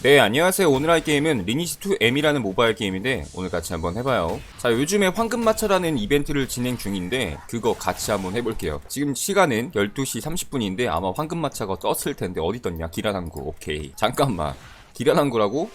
네 안녕하세요. 오늘 할 게임은 리니지2 M이라는 모바일 게임인데 오늘 같이 한번 해봐요. 자 요즘에 황금마차라는 이벤트를 진행 중인데 그거 같이 한번 해볼게요. 지금 시간은 12시 30분인데 아마 황금마차가 떴을 텐데 어디 떴냐? 기라당구. 오케이. 잠깐만. 기라당구라고?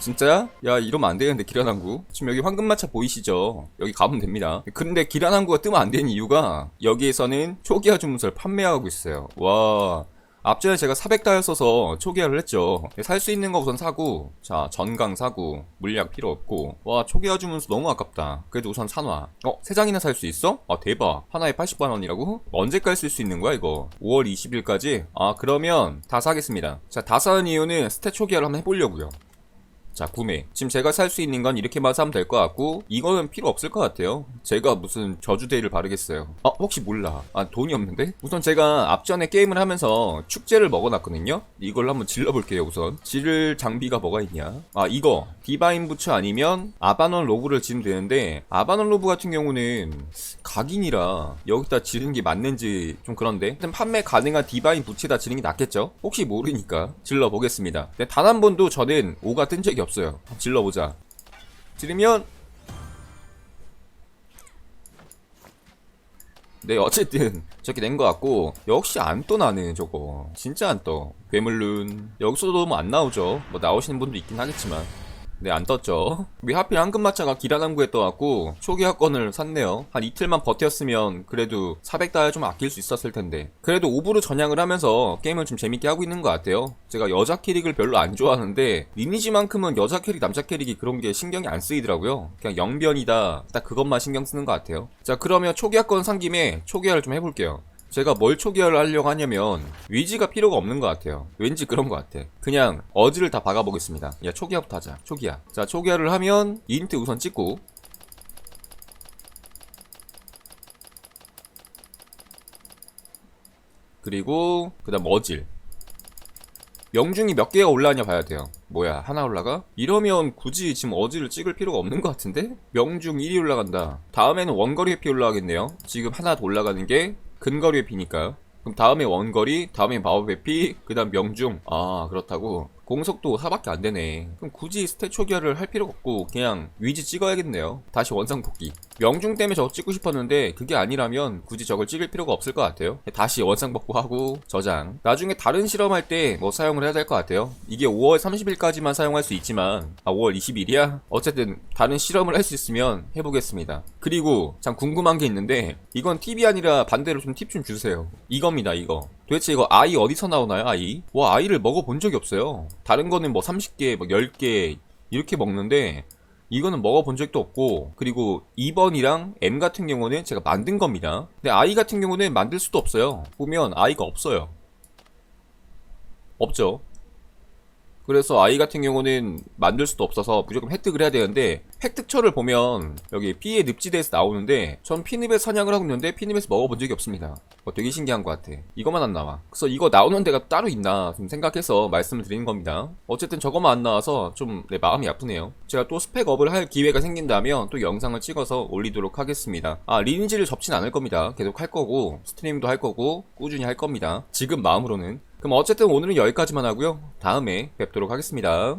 진짜야? 야 이러면 안 되는데 기라당구. 지금 여기 황금마차 보이시죠? 여기 가면 됩니다. 근데 기라당구가 뜨면 안 되는 이유가 여기에서는 초기화 주문서를 판매하고 있어요. 와 앞전에 제가 400다이얼 써서 초기화를 했죠. 살 수 있는 거 우선 사고, 자, 전강 사고, 물약 필요 없고, 와, 초기화 주문서 너무 아깝다. 그래도 우선 산화. 어, 세 장이나 살 수 있어? 아, 대박. 하나에 80만원이라고? 언제까지 쓸 수 있는 거야, 이거? 5월 20일까지? 아, 그러면 다 사겠습니다. 자, 다 사는 이유는 스탯 초기화를 한번 해보려고요. 자 구매. 지금 제가 살 수 있는 건 이렇게만 사면 될 것 같고 이거는 필요 없을 것 같아요. 제가 무슨 저주대를 바르겠어요? 아 혹시 몰라. 아 돈이 없는데? 우선 제가 앞전에 게임을 하면서 축제를 먹어놨거든요. 이걸 한번 질러볼게요 우선. 지를 장비가 뭐가 있냐? 아 이거. 디바인 부츠 아니면 아바논 로브를 지르면 되는데 아바논 로브 같은 경우는 각인이라 여기다 지른 게 맞는지 좀 그런데 일단 판매 가능한 디바인 부츠에다 지른 게 낫겠죠? 혹시 모르니까 질러보겠습니다. 근데 단한 번도 저는 5가 뜬 적이 없어요 한번 질러보자. 지르면. 네 어쨌든 저렇게 된 것 같고 역시 안 떠 나는 저거. 진짜 안떠. 괴물룬 여기서도 뭐 안 나오죠. 뭐 나오시는 분도 있긴 하겠지만 네, 안 떴죠. 왜 하필 황금마차가 기라남구에 떠갖고 초기화권을 샀네요. 한 이틀만 버텼으면 그래도 400달러 좀 아낄 수 있었을 텐데. 그래도 오브로 전향을 하면서 게임을 좀 재밌게 하고 있는 것 같아요. 제가 여자 캐릭을 별로 안 좋아하는데 리니지만큼은 여자 캐릭, 남자 캐릭이 그런 게 신경이 안 쓰이더라고요. 그냥 영변이다. 딱 그것만 신경 쓰는 것 같아요. 자, 그러면 초기화권 산 김에 초기화를 좀 해볼게요. 제가 뭘 초기화를 하려고 하냐면 위지가 필요가 없는 것 같아요. 왠지 그런 것 같아. 그냥 어지를 다 박아보겠습니다. 야 초기화부터 하자. 초기화. 자 초기화를 하면 인트 우선 찍고. 그리고 그 다음 어질. 명중이 몇 개가 올라가냐 봐야 돼요. 뭐야 하나 올라가? 이러면 굳이 지금 어지를 찍을 필요가 없는 것 같은데? 명중 1이 올라간다. 다음에는 원거리 회피 올라가겠네요. 지금 하나 더 올라가는 게 근거리 회피니까 그럼 다음에 원거리, 다음에 마법 회피, 그 다음 명중. 아 그렇다고 공속도 4밖에 안 되네. 그럼 굳이 스탯 초기화를 할 필요가 없고 그냥 위지 찍어야겠네요. 다시 원상 복귀. 명중 때문에 저거 찍고 싶었는데 그게 아니라면 굳이 저걸 찍을 필요가 없을 것 같아요. 다시 원상 복구하고 저장. 나중에 다른 실험할 때 뭐 사용을 해야 될 것 같아요. 이게 5월 30일까지만 사용할 수 있지만 아 5월 20일이야? 어쨌든 다른 실험을 할 수 있으면 해보겠습니다. 그리고 참 궁금한 게 있는데 이건 팁이 아니라 반대로 좀 팁좀 주세요. 이겁니다 이거 도대체 이거 아이 어디서 나오나요 아이? 와 아이를 먹어본 적이 없어요. 다른 거는 뭐 30개 뭐 10개 이렇게 먹는데 이거는 먹어본 적도 없고 그리고 2번이랑 M 같은 경우는 제가 만든 겁니다. 근데 I 같은 경우는 만들 수도 없어요. 보면 I가 없어요. 없죠 그래서 아이 같은 경우는 만들 수도 없어서 무조건 획득을 해야 되는데 획득처를 보면 여기 피의 늪지대에서 나오는데 전 피늪에 사냥을 하고 있는데 피늪에서 먹어본 적이 없습니다. 어, 되게 신기한 것 같아. 이거만 안 나와. 그래서 이거 나오는 데가 따로 있나 좀 생각해서 말씀을 드리는 겁니다. 어쨌든 저거만 안 나와서 좀 내 마음이 아프네요. 제가 또 스펙업을 할 기회가 생긴다면 또 영상을 찍어서 올리도록 하겠습니다. 아 리니지를 접진 않을 겁니다. 계속 할 거고 스트림도 할 거고 꾸준히 할 겁니다. 지금 마음으로는 그럼 어쨌든 오늘은 여기까지만 하고요. 다음에 뵙도록 하겠습니다